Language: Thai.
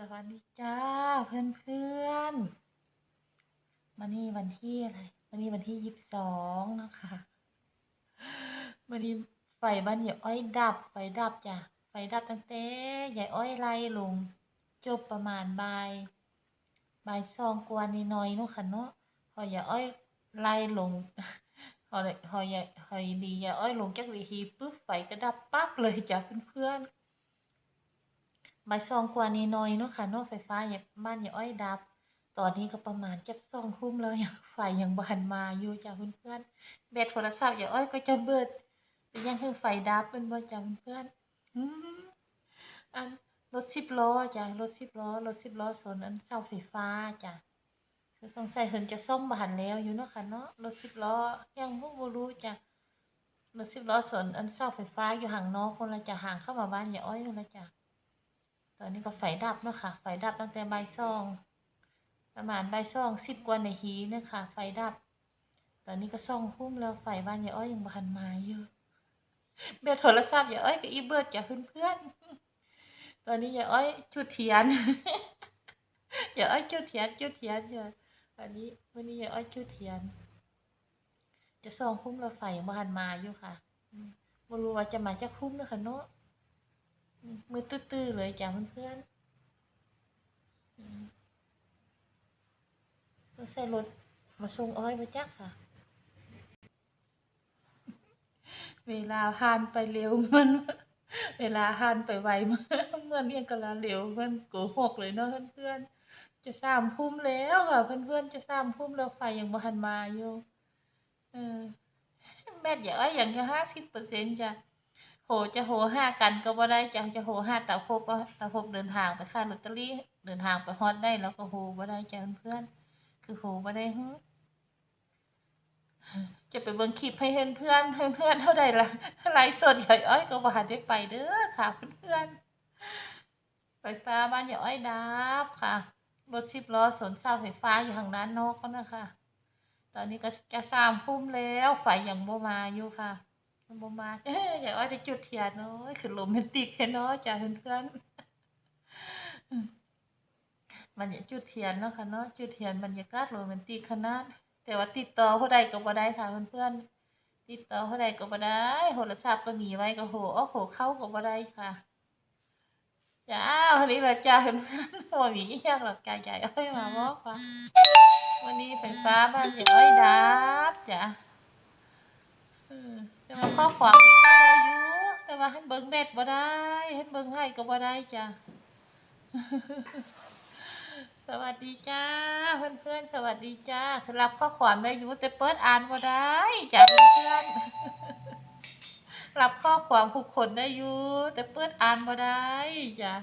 สวัสดีจ้าเพื่อนเพื่อนๆมานี่วันที่อะไรวันนี้วันที่ยี่สิบสองนะคะวันนี้ไฟบ้านยายอ้อยดับไฟดับจ้ะไฟดับตั้งแต่ยายอ้อยไล่ลง จบประมาณบ่ายบ่ายสองกว่านิดหน่อยๆเนาะค่ะเนาะพอยายอ้อยไล่ลงพอยพอยายพอยดียายอ้อยลงจากเวทีปุ๊บไฟก็ดับปั๊บเลยจ้ะเพื่อนๆ บ่ายสองกว่านี้น้อยเนาะค่ะนาะไฟฟ้าอย่างบ้านอย่าอ้อยดับ ตอนนี้ก็ประมาณจะสองทุ่มแล้วอยังไฟยังบานมาอยู่จ้ะเพื่อนๆแบตโทรศัพท์อย่าอ้อยก็จะเบิดแต่ยังคือไฟดับเป็นบ่จ้ะเพื่อนๆอืมอันรถสิบล้อจ้ะรถสิบล้อรถสิบล้อสนอันเสาไฟฟ้าจ้ะคือสงสัยเพิ่นจะซ่อมบานแล้วอยู่เนาะค่ะเนาะรถสิบล้อยังบ่บ่รู้จ้ะรถสิบล้อสนอันเสาไฟฟ้าอยู่ห่างนอกคนละจ้ะห่างเข้ามาบ้านอย่าอ้อยคนละจ้ะ ตอนนี้ก็ไฟดับเนาะค่ะ ไฟดับตั้งแต่ใบ่ายสอง ประมาณใบ่ายสองสิบกว่านาทีเนะคะ ไฟดับ ตอนนี้ก็ส่องทุ่มแล้วไฟบ้านยายอ้อยยังบานมาอยู่ เบลโทรศัพท์ยายอ้อยกับอีเบิร์ดจ้ะเพื่อนๆตอนนี้ยายอ้อยจุดเทียนยายอ้อยจุดเทียนจุดเทียนอยู่วันนี้วันนี้ยายอ้อยจุดเทียน จะส่องทุ่มแล้วไฟยังบานมาอยู่ค่ะไม่รู้ว่าจะมาจากทุ่มเนาะค่ะเนาะ มือตื้อๆเลยจ้ะเพื่อนๆอืมต้องใส่รถมาส่งอ้อยมาจักค่ะ เวลาผ่านไปเร็วมัน เวลาผ่านไปไวมันเมือนยังกะลาเร็วมันโกหกเลยเนาะเพื่อนๆจะสามทุ่มแล้วค่ะเพื่อนๆจะสามทุ่มแล้วไฟยังบ่ทันมาอยู่เออแม่อย่าอ้อยอย่างแค่ห้าสิบเปอร์เซ็นต์จ้ะ โหจะโหห้ากันก็บ่ได้จะจะโหห้าตาพบว่าตาพบเดินทางไปค่าลอตเตอรี่เดินทางไปฮอดได้แล้วก็โหบ่ได้จ้ะเพื่อนคือโหบ่ได้ฮึจะไปเบิ่งคลิปให้เพื่อนเพื่อนเพื่อนเท่าใดล่ะไลฟ์สดยายอ้อยก็บ่ทันได้ไปเด้อค่ะเพื่อนๆไฟฟ้าบ้านยายอ้อยดับค่ะรถสิบล้อสนเสาไฟฟ้าอยู่ทางด้านนอกก็นะคะ ตอนนี้ก็จะสามทุ่มแล้วไฟยังบ่มาอยู่ค่ะ มันบ่มาเอ้ยอย่าอ้อยได้จุดเทียนเนาะคือโรแมนติกแค่เนาะจ้ะเพื่อนๆอืมมันอย่าจุดเทียนเนาะค่ะเนาะจุดเทียนบรรยากาศโรแมนติกขนาดแต่ว่าติดต่อผู้ใดก็บ่ได้ค่ะเพื่อนๆติดต่อผู้ใดก็บ่ได้โทรศัพท์ก็หนีไว้ก็โหอ้อโหเข้าก็บ่ได้ค่ะจ้าวันนี้เราจ้าเพื่อนๆบ่มีอีหยังหรอกจ้าใหญ่อ้อยมาบอกว่าวันนี้ไฟฟ้าบ้านใหญ่อ้อยดับจ้ะ เออแต่ว่าข้อความข้าได้อยู่แต่ว่าให้เบิ่งเบ็ดบ่ได้ให้เบิ่งให้ก็บ่ได้จ้ะสวัสดีจ้าเพื่อนเพื่อนๆสวัสดีจ้ารับข้อความได้อยู่แต่เปิดอ่านบ่ได้จ้ะเพื่อนเพื่อนๆรับข้อความผู้คนได้อยู่แต่เปิดอ่านบ่ได้จ้ะ